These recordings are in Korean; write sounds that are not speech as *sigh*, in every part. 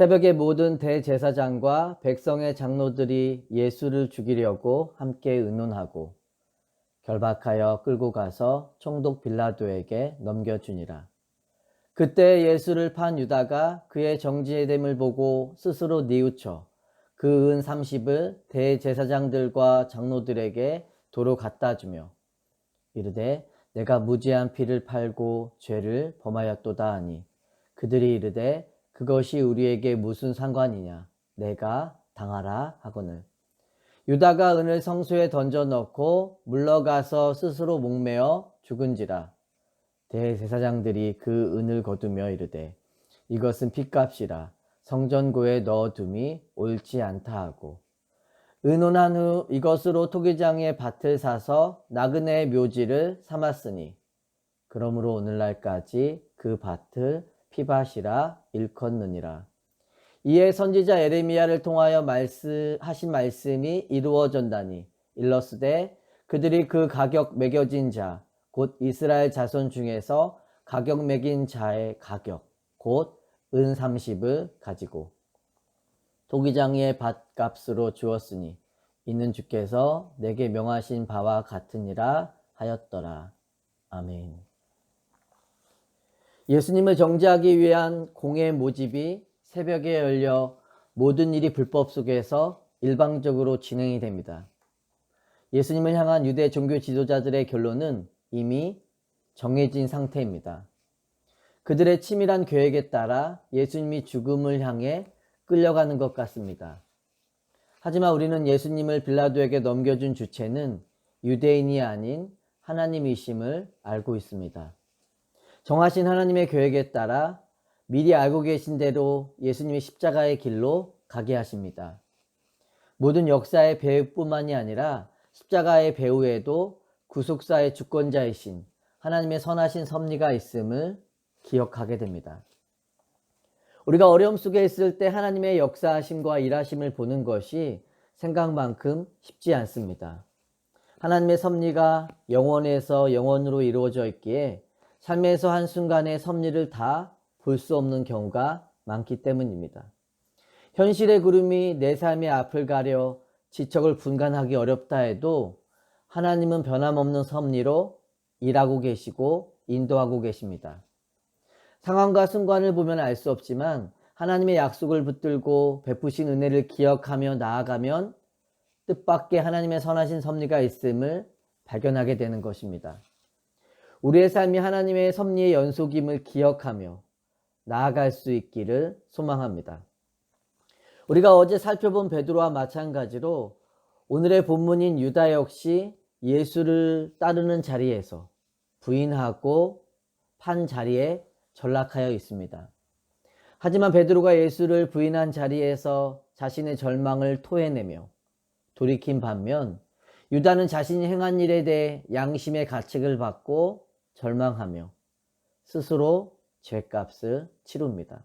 새벽에 모든 대제사장과 백성의 장로들이 예수를 죽이려고 함께 의논하고 결박하여 끌고 가서 총독 빌라도에게 넘겨주니라. 그때 예수를 판 유다가 그의 정죄됨을 보고 스스로 뉘우쳐 그 은 30을 대제사장들과 장로들에게 도로 갖다 주며 이르되 내가 무지한 피를 팔고 죄를 범하였도다 하니 그들이 이르되 그것이 우리에게 무슨 상관이냐? 내가 당하라 하거늘. 유다가 은을 성소에 던져 넣고 물러가서 스스로 목매어 죽은지라. 대제사장들이 그 은을 거두며 이르되 이것은 핏값이라. 성전고에 넣어둠이 옳지 않다 하고. 의논한 후 이것으로 토기장의 밭을 사서 나그네의 묘지를 삼았으니 그러므로 오늘날까지 그 밭을 피밭이라 일컫느니라. 이에 선지자 에레미야를 통하여 말씀, 하신 말씀이 이루어졌다니 일러스되 그들이 그 가격 매겨진 자 곧 이스라엘 자손 중에서 가격 매긴 자의 가격 곧 은 30을 가지고 도기장의 밭값으로 주었으니 이는 주께서 내게 명하신 바와 같으니라 하였더라. 아멘. 예수님을 정죄하기 위한 공의 모집이 새벽에 열려 모든 일이 불법 속에서 일방적으로 진행이 됩니다. 예수님을 향한 유대 종교 지도자들의 결론은 이미 정해진 상태입니다. 그들의 치밀한 계획에 따라 예수님이 죽음을 향해 끌려가는 것 같습니다. 하지만 우리는 예수님을 빌라도에게 넘겨준 주체는 유대인이 아닌 하나님이심을 알고 있습니다. 정하신 하나님의 계획에 따라 미리 알고 계신 대로 예수님이 십자가의 길로 가게 하십니다. 모든 역사의 배우뿐만이 아니라 십자가의 배후에도 구속사의 주권자이신 하나님의 선하신 섭리가 있음을 기억하게 됩니다. 우리가 어려움 속에 있을 때 하나님의 역사하심과 일하심을 보는 것이 생각만큼 쉽지 않습니다. 하나님의 섭리가 영원에서 영원으로 이루어져 있기에 삶에서 한순간의 섭리를 다 볼 수 없는 경우가 많기 때문입니다. 현실의 구름이 내 삶의 앞을 가려 지척을 분간하기 어렵다 해도 하나님은 변함없는 섭리로 일하고 계시고 인도하고 계십니다. 상황과 순간을 보면 알 수 없지만 하나님의 약속을 붙들고 베푸신 은혜를 기억하며 나아가면 뜻밖의 하나님의 선하신 섭리가 있음을 발견하게 되는 것입니다. 우리의 삶이 하나님의 섭리의 연속임을 기억하며 나아갈 수 있기를 소망합니다. 우리가 어제 살펴본 베드로와 마찬가지로 오늘의 본문인 유다 역시 예수를 따르는 자리에서 부인하고 판 자리에 전락하여 있습니다. 하지만 베드로가 예수를 부인한 자리에서 자신의 절망을 토해내며 돌이킨 반면 유다는 자신이 행한 일에 대해 양심의 가책을 받고 절망하며 스스로 죄값을 치릅니다.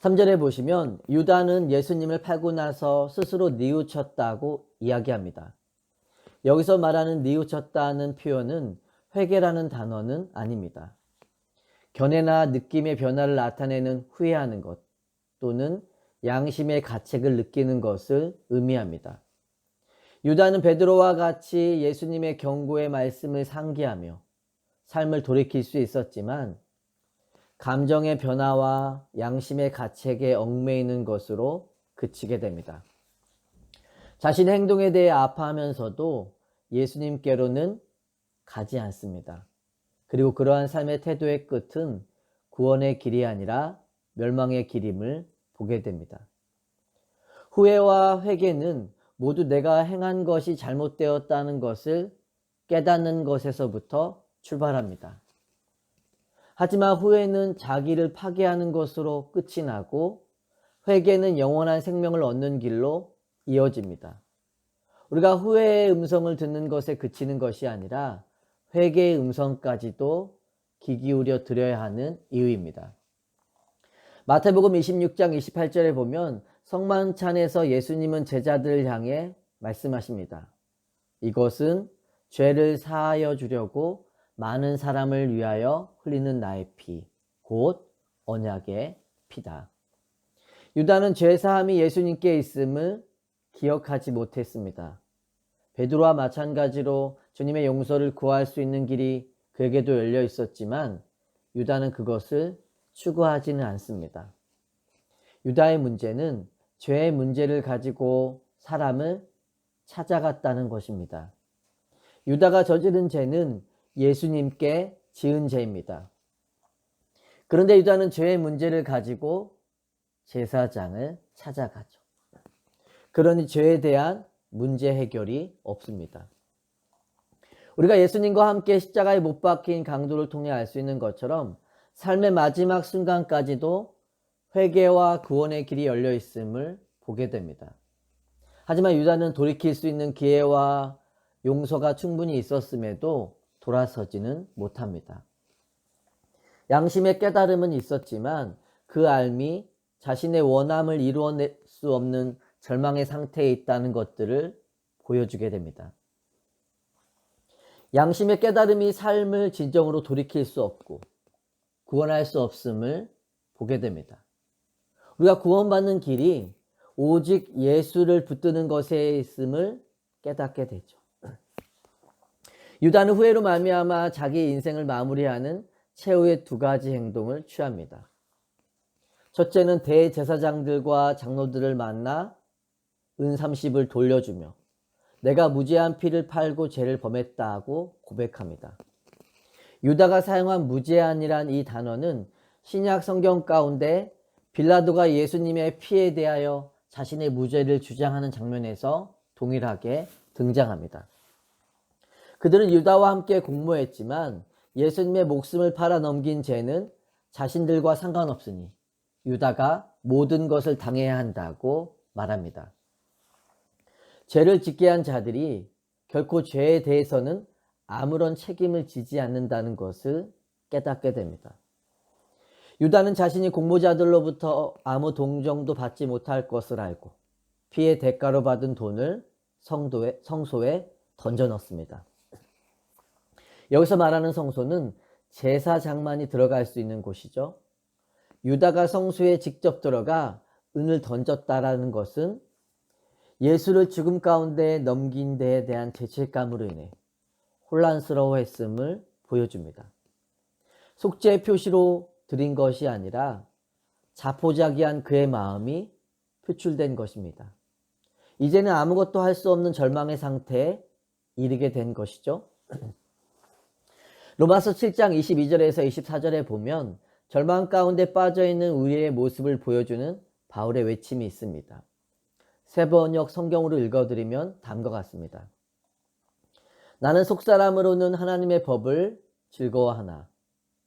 3절에 보시면 유다는 예수님을 팔고 나서 스스로 뉘우쳤다고 이야기합니다. 여기서 말하는 뉘우쳤다는 표현은 회개라는 단어는 아닙니다. 견해나 느낌의 변화를 나타내는 후회하는 것 또는 양심의 가책을 느끼는 것을 의미합니다. 유다는 베드로와 같이 예수님의 경고의 말씀을 상기하며 삶을 돌이킬 수 있었지만 감정의 변화와 양심의 가책에 얽매이는 것으로 그치게 됩니다. 자신의 행동에 대해 아파하면서도 예수님께로는 가지 않습니다. 그리고 그러한 삶의 태도의 끝은 구원의 길이 아니라 멸망의 길임을 보게 됩니다. 후회와 회개는 모두 내가 행한 것이 잘못되었다는 것을 깨닫는 것에서부터 출발합니다. 하지만 후회는 자기를 파괴하는 것으로 끝이 나고 회개는 영원한 생명을 얻는 길로 이어집니다. 우리가 후회의 음성을 듣는 것에 그치는 것이 아니라 회개의 음성까지도 귀 기울여 들어야 하는 이유입니다. 마태복음 26장 28절에 보면 성만찬에서 예수님은 제자들을 향해 말씀하십니다. 이것은 죄를 사하여 주려고 많은 사람을 위하여 흘리는 나의 피, 곧 언약의 피다. 유다는 죄사함이 예수님께 있음을 기억하지 못했습니다. 베드로와 마찬가지로 주님의 용서를 구할 수 있는 길이 그에게도 열려 있었지만 유다는 그것을 추구하지는 않습니다. 유다의 문제는 죄의 문제를 가지고 사람을 찾아갔다는 것입니다. 유다가 저지른 죄는 예수님께 지은 죄입니다. 그런데 유다는 죄의 문제를 가지고 제사장을 찾아가죠. 그러니 죄에 대한 문제 해결이 없습니다. 우리가 예수님과 함께 십자가에 못 박힌 강도를 통해 알 수 있는 것처럼 삶의 마지막 순간까지도 회개와 구원의 길이 열려 있음을 보게 됩니다. 하지만 유다는 돌이킬 수 있는 기회와 용서가 충분히 있었음에도 돌아서지는 못합니다. 양심의 깨달음은 있었지만 그 알미 자신의 원함을 이루어낼 수 없는 절망의 상태에 있다는 것들을 보여주게 됩니다. 양심의 깨달음이 삶을 진정으로 돌이킬 수 없고 구원할 수 없음을 보게 됩니다. 우리가 구원받는 길이 오직 예수를 붙드는 것에 있음을 깨닫게 되죠. 유다는 후회로 말미암아 자기 인생을 마무리하는 최후의 두 가지 행동을 취합니다. 첫째는 대제사장들과 장로들을 만나 은 30을 돌려주며 내가 무죄한 피를 팔고 죄를 범했다고 고백합니다. 유다가 사용한 무죄한이란 이 단어는 신약 성경 가운데 빌라도가 예수님의 피에 대하여 자신의 무죄를 주장하는 장면에서 동일하게 등장합니다. 그들은 유다와 함께 공모했지만 예수님의 목숨을 팔아 넘긴 죄는 자신들과 상관없으니 유다가 모든 것을 당해야 한다고 말합니다. 죄를 짓게 한 자들이 결코 죄에 대해서는 아무런 책임을 지지 않는다는 것을 깨닫게 됩니다. 유다는 자신이 공모자들로부터 아무 동정도 받지 못할 것을 알고 피해 대가로 받은 돈을 성도에, 성소에 던져 넣습니다. 여기서 말하는 성소는 제사장만이 들어갈 수 있는 곳이죠. 유다가 성소에 직접 들어가 은을 던졌다라는 것은 예수를 죽음 가운데 넘긴 데에 대한 죄책감으로 인해 혼란스러워했음을 보여줍니다. 속죄 표시로 드린 것이 아니라 자포자기한 그의 마음이 표출된 것입니다. 이제는 아무것도 할 수 없는 절망의 상태에 이르게 된 것이죠. 로마서 7장 22절에서 24절에 보면 절망 가운데 빠져 있는 우리의 모습을 보여주는 바울의 외침이 있습니다. 세 번역 성경으로 읽어드리면 다음과 같습니다. 나는 속사람으로는 하나님의 법을 즐거워하나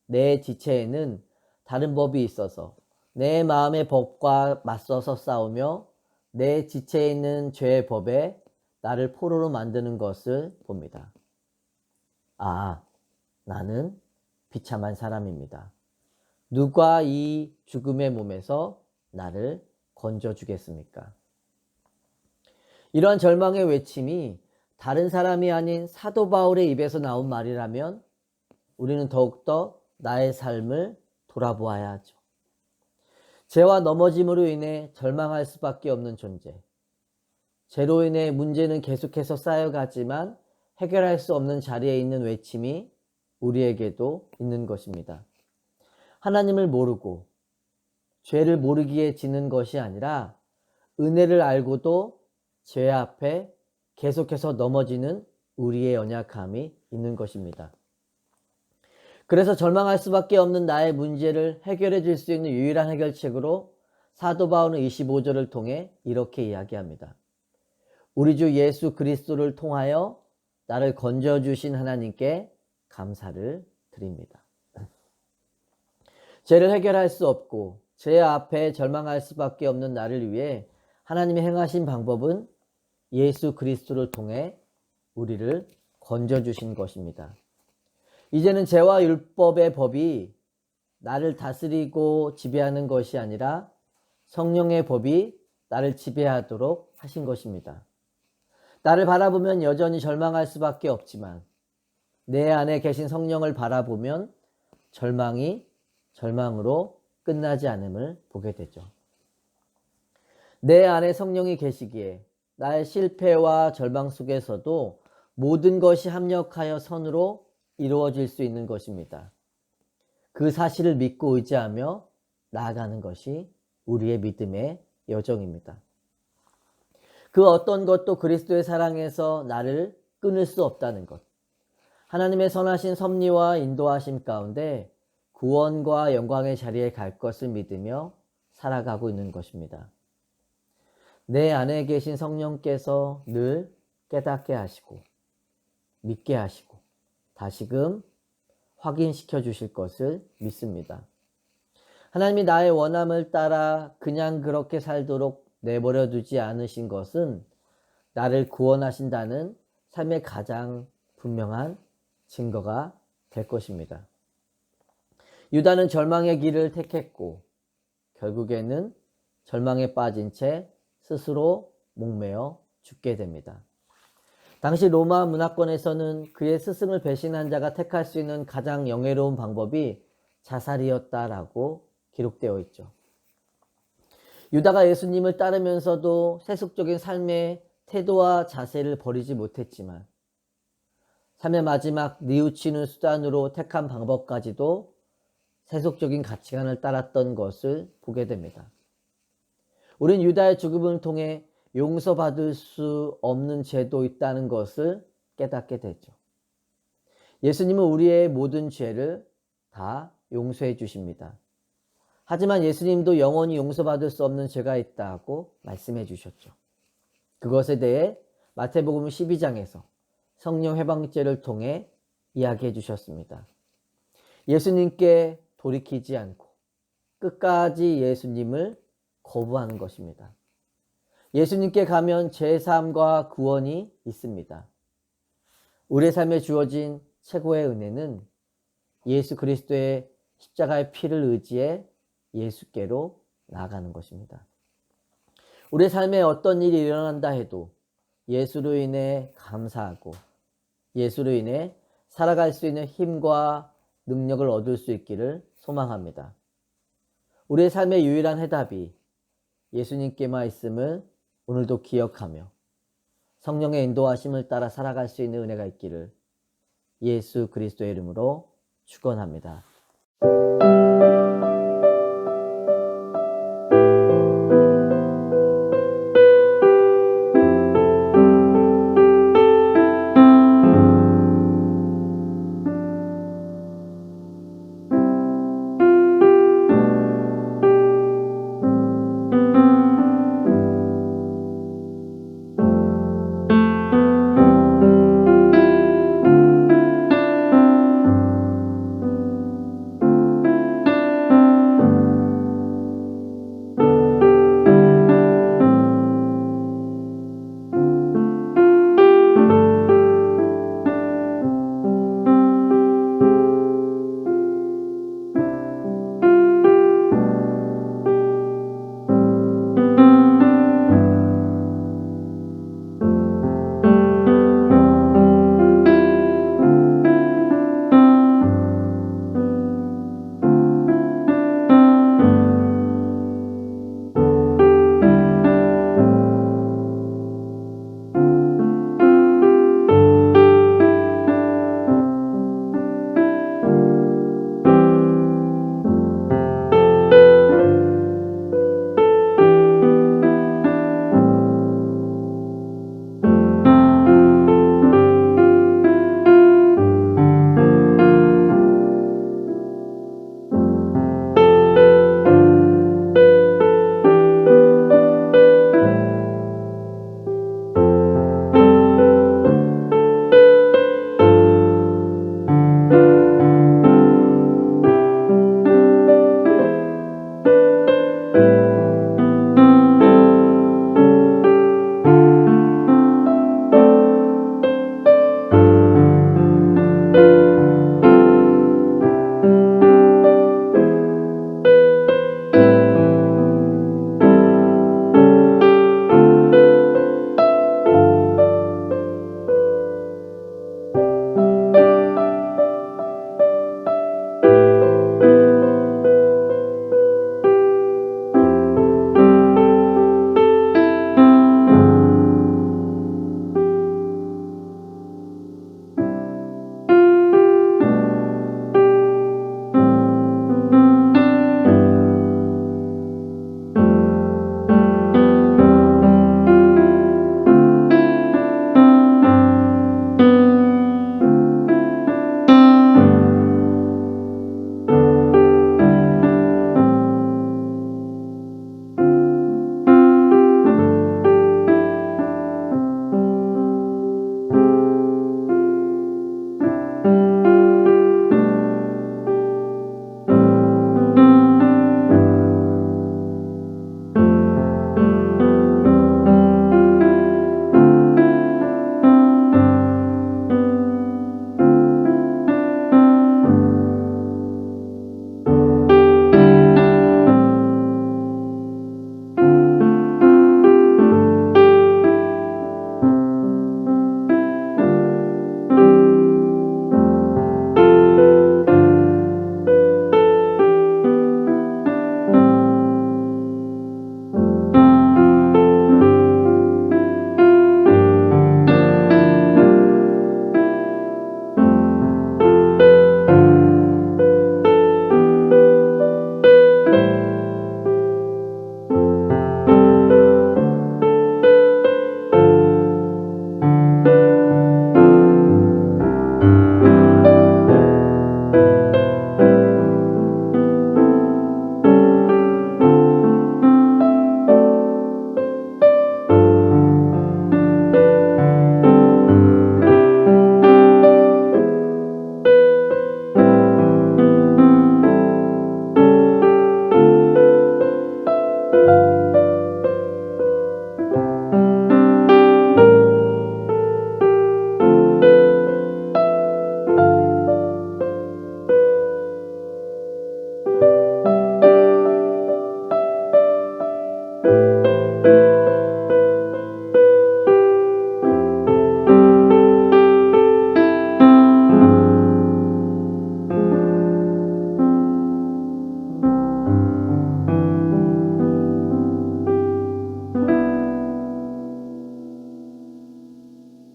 내 지체에는 다른 법이 있어서 내 마음의 법과 맞서서 싸우며 내 지체에 있는 죄의 법에 나를 포로로 만드는 것을 봅니다. 아, 나는 비참한 사람입니다. 누가 이 죽음의 몸에서 나를 건져주겠습니까? 이러한 절망의 외침이 다른 사람이 아닌 사도 바울의 입에서 나온 말이라면 우리는 더욱더 나의 삶을 돌아보아야 하죠. 죄와 넘어짐으로 인해 절망할 수밖에 없는 존재. 죄로 인해 문제는 계속해서 쌓여가지만 해결할 수 없는 자리에 있는 외침이 우리에게도 있는 것입니다. 하나님을 모르고 죄를 모르기에 지는 것이 아니라 은혜를 알고도 죄 앞에 계속해서 넘어지는 우리의 연약함이 있는 것입니다. 그래서 절망할 수밖에 없는 나의 문제를 해결해 줄 수 있는 유일한 해결책으로 사도 바울은 25절을 통해 이렇게 이야기합니다. 우리 주 예수 그리스도를 통하여 나를 건져 주신 하나님께 감사를 드립니다. *laughs* 죄를 해결할 수 없고 죄 앞에 절망할 수밖에 없는 나를 위해 하나님이 행하신 방법은 예수 그리스도를 통해 우리를 건져 주신 것입니다. 이제는 죄와 율법의 법이 나를 다스리고 지배하는 것이 아니라 성령의 법이 나를 지배하도록 하신 것입니다. 나를 바라보면 여전히 절망할 수밖에 없지만 내 안에 계신 성령을 바라보면 절망이 절망으로 끝나지 않음을 보게 되죠. 내 안에 성령이 계시기에 나의 실패와 절망 속에서도 모든 것이 합력하여 선으로 이루어질 수 있는 것입니다. 그 사실을 믿고 의지하며 나아가는 것이 우리의 믿음의 여정입니다. 그 어떤 것도 그리스도의 사랑에서 나를 끊을 수 없다는 것. 하나님의 선하신 섭리와 인도하심 가운데 구원과 영광의 자리에 갈 것을 믿으며 살아가고 있는 것입니다. 내 안에 계신 성령께서 늘 깨닫게 하시고 믿게 하시고 다시금 확인시켜 주실 것을 믿습니다. 하나님이 나의 원함을 따라 그냥 그렇게 살도록 내버려 두지 않으신 것은 나를 구원하신다는 삶의 가장 분명한 증거가 될 것입니다. 유다는 절망의 길을 택했고 결국에는 절망에 빠진 채 스스로 목매어 죽게 됩니다. 당시 로마 문화권에서는 그의 스승을 배신한 자가 택할 수 있는 가장 영예로운 방법이 자살이었다라고 기록되어 있죠. 유다가 예수님을 따르면서도 세속적인 삶의 태도와 자세를 버리지 못했지만 삶의 마지막 뉘우치는 수단으로 택한 방법까지도 세속적인 가치관을 따랐던 것을 보게 됩니다. 우린 유다의 죽음을 통해 용서받을 수 없는 죄도 있다는 것을 깨닫게 되죠. 예수님은 우리의 모든 죄를 다 용서해 주십니다. 하지만 예수님도 영원히 용서받을 수 없는 죄가 있다고 말씀해 주셨죠. 그것에 대해 마태복음 12장에서 성령 회방죄를 통해 이야기해 주셨습니다. 예수님께 돌이키지 않고 끝까지 예수님을 거부하는 것입니다. 예수님께 가면 제3과 구원이 있습니다. 우리의 삶에 주어진 최고의 은혜는 예수 그리스도의 십자가의 피를 의지해 예수께로 나아가는 것입니다. 우리 삶에 어떤 일이 일어난다 해도 예수로 인해 감사하고 예수로 인해 살아갈 수 있는 힘과 능력을 얻을 수 있기를 소망합니다. 우리의 삶의 유일한 해답이 예수님께만 있음을 오늘도 기억하며 성령의 인도하심을 따라 살아갈 수 있는 은혜가 있기를 예수 그리스도의 이름으로 축원합니다.